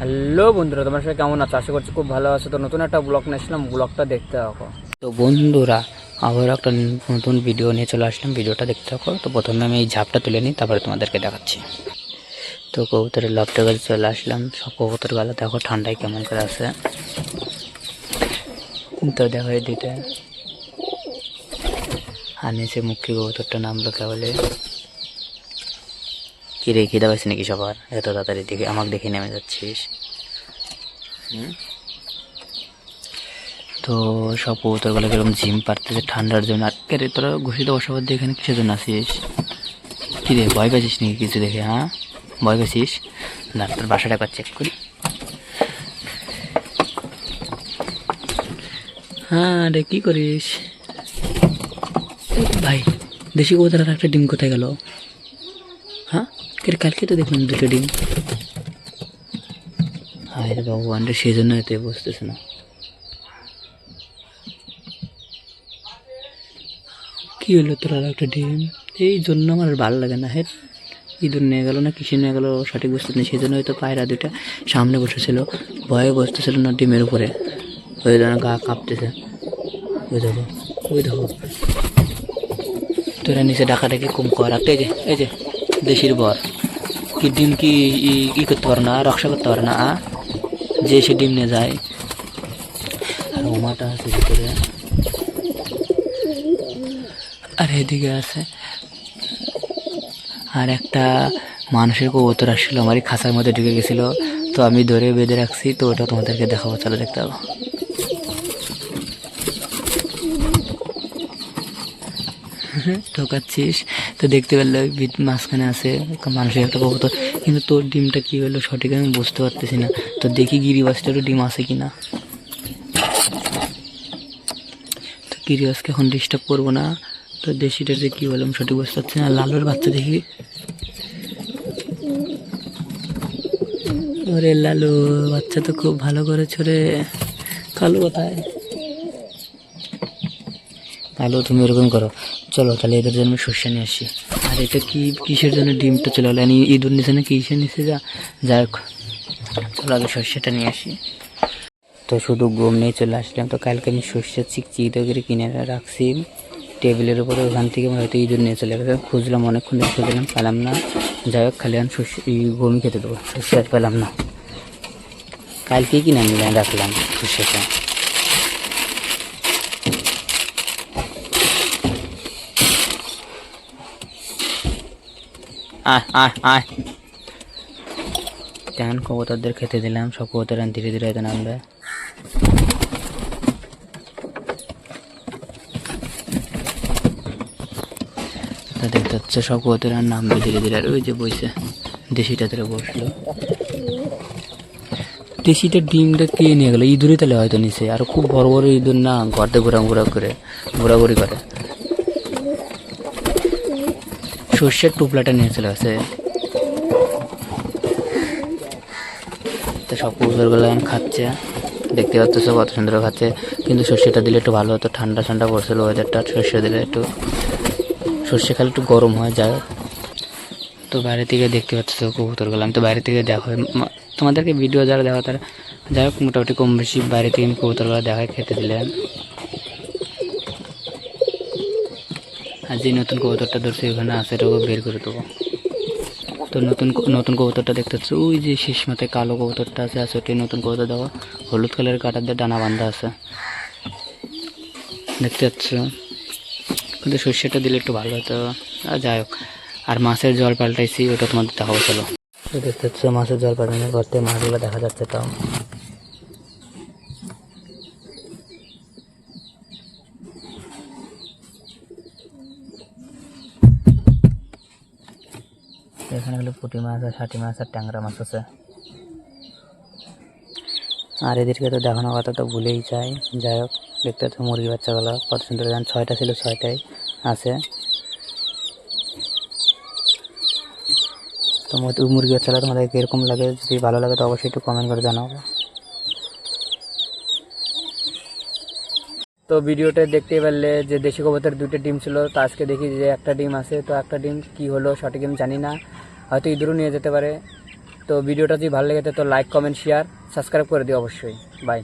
Hello বন্ধুরা, তোমার সাথে কেমন আছো? আশা করছি খুব ভালো আছো। তো নতুন একটা ব্লগ নিয়ে আসলাম ব্লগটা দেখতে থাকো। তো বন্ধুরা, আবার একটা নতুন ভিডিও নিয়ে চলে আসলাম। ভিডিওটা দেখতে থাকো। তো প্রথমে আমি এই ঝাপটা তুলে নিই, তারপরে তোমাদেরকে দেখাচ্ছি। তো কবুতরের লবটা কাছে চলে আসলাম। সব কবুতর গেলো দেখো, ঠান্ডায় কেমন করে আছে। তো দেখো দুইটা আর নিচে মুখী কবুতরটা নামলো কেবলে কি রে খিদা পাইছে নাকি সবার? এত তাড়াতাড়ি দেখে আমাকে দেখে নেমে যাচ্ছিস। হুম? তো সব কবুতরগুলো কীরকম জিম পারতেছে ঠান্ডার জন্য। আর কে রে তোরা ঘুষিতে বসাবার দিয়ে এখানে কিসের জন্য আসিস? কি রে ভয় পেয়েছিস নাকি কিছু দেখে হ্যাঁ? ভয় পেয়েছিস না তোর বাসাটা একবার চেক করি। হ্যাঁ রে কি করিস? ভাই দেশি কবুতর আর একটা ডিম কোথায় গেল? কালকে তো দেখলাম দুটো ডিম। হায় রে ভগবান রে, সেই জন্য এতে বসতেছে না। কি হলো তোর আর একটা ডিম? এই জন্য আমার ভালো লাগে না হেট ইঁদুর নিয়ে গেল না, কিসে নিয়ে গেল, সঠিক বুঝতে নেই সেই জন্য হয়তো পায়রা দুইটা সামনে বসেছিল, ভয়ে বসতেছিল না ডিমের উপরে। ওই জন্য গা কাঁপতেছে। ওই দেখো ওই দেখো। তোরা নিচে ডাকাডাকি কম কর এই যে এই যে। দেশির বর কি ডিম কি ই- করতে পারে না, রক্ষা করতে পারে না? যে সে ডিম নিয়ে যায়। আর ওমাটা আছে ভিতরে। আর এদিকে আছে, আর একটা মানুষের কবুতর আসছিল, আমারই খাঁচার মধ্যে ঢুকে গেছিল। তো আমি ধরে বেঁধে রাখছি, তো ওটা তোমাদেরকে দেখাবো, চলো দেখতে পাবো ঢোকাচ্ছিস। তো দেখতে পেলে মাঝখানে আছে মানুষের একটা কবুতর কিন্তু তোর ডিমটা কি হলো সঠিক আমি বুঝতে পারতেছি না। তো দেখি গিরিবাসটারও ডিম আছে কি না তো গিরিবাসকে এখন ডিস্টার্ব করব না। তো দেশিটা যে কী হলো আমি সঠিক বুঝতে পারছি না। লালুর বাচ্চা দেখি। ওরে লালু, বাচ্চা তো খুব ভালো করেছ রে। কালো কোথায়? তাহলে তুমি এরকম করো। চলো, তাহলে এদের জন্য শস্য নিয়ে আসি। আর এটা কি, কিসের জন্য ডিমটা চলে গেলো ইঁদুর নিচে না কিসের নিচে যা? যাই হোক, চলো আগে শস্যটা নিয়ে আসি। তো শুধু গম নিয়ে চলে আসলাম। তো কালকে আমি শস্য চিকচিকিতে করে কিনে রাখছি। টেবিলের উপরে ওখান থেকে হয়তো ইঁদুর নিয়ে চলে গেছে। খুঁজলাম, অনেকক্ষণ ধরে খুঁজলাম, পেলাম না। যাই হোক, খালি আমি এই গমই খেতে দেবো। শস্য আর পেলাম না। কালকে কিনে আমি রাখলাম শস্যটা আয় আয় আয়। তেমন কবুতরদের খেতে দিলাম, সব কবুতর ধীরে ধীরে হয়তো নামবে। দেখতে হচ্ছে সব কবুতর আর নামবে ধীরে ধীরে। আর ওই যে বইছে, দেশিটা ধরে বসল। দেশিটা ডিমটা কে নিয়ে গেলো? ইঁদুরই তাহলে হয়তো নিচে আর খুব বড় বড় ইঁদুর না ঘরতে ঘোরা ঘোরা করে, ঘোরাঘুরি করে। সর্ষের টুপলাটা নিয়ে চলে গেছে তো সব কবুতরগুলো এখন খাচ্ছে। দেখতে পাচ্ছ সব কত সুন্দর খাচ্ছে। কিন্তু সর্ষেটা দিলে একটু ভালো হতো, ঠান্ডা ঠান্ডা পড়ছিল ওয়েদারটা সর্ষে দিলে একটু সর্ষে খালি একটু গরম হয়ে যায়। তো বাইরে থেকে দেখতে পাচ্ছ কবুতরগুলো আমি তো বাইরে থেকে দেখো তোমাদেরকে ভিডিও যারা দেখো তারা, যাই হোক, মোটামুটি কম বেশি বাইরে থেকে আমি কবুতরগুলো দেখাই, খেতে দিলাম আর যে নতুন কবুতরটা ধরছে, ওখানে আছে এটাকে বের করে দেবো। তো নতুন নতুন কবুতরটা দেখতে পাচ্ছ, ওই যে শেষ মাথায় কালো কবুতরটা আছে আছে ওটাই নতুন কবুতর দেওয়া হলুদ কালারের কাটার দিয়ে ডানা বান্ধা আছে। দেখতে পাচ্ছ? কিন্তু সর্ষেটা দিলে একটু ভালো হতো। আর যাই হোক, আর মাছের জল পাল্টাইছি, ওটা তোমাদের দেখাবো, চলো। দেখতে পাচ্ছ, মাছের জল পাল্টানোর করতে মাছগুলো দেখা যাচ্ছে তাও এখানে হলো পুঁটি মাছ আর ষাটি মাছ আর ট্যাংরা মাছ আছে। আর এদেরকে তো দেখানোর কথা তো ভুলেই যায় যাই হোক, দেখতে তো মুরগি বাচ্চাগুলো কত সুন্দর জান ছয়টা ছিল, ছয়টাই আছে। তো মুরগি বাচ্চাগুলো তোমাদের কীরকম লাগে, যদি ভালো লাগে তো অবশ্যই একটু কমেন্ট করে জানাব তো ভিডিওতে দেখতে পারলে যে দেশি কবুতর দুটো ডিম ছিল, তো আজকে দেখি যে একটা ডিম আছে, তো একটা ডিম কি হলো সঠিক আমি জানি না। হয়তো ইঁদুরও নিয়ে যেতে পারে। তো ভিডিওটা যদি ভালো লেগে তো লাইক কমেন্ট শেয়ার সাবস্ক্রাইব করে দিও অবশ্যই। বাই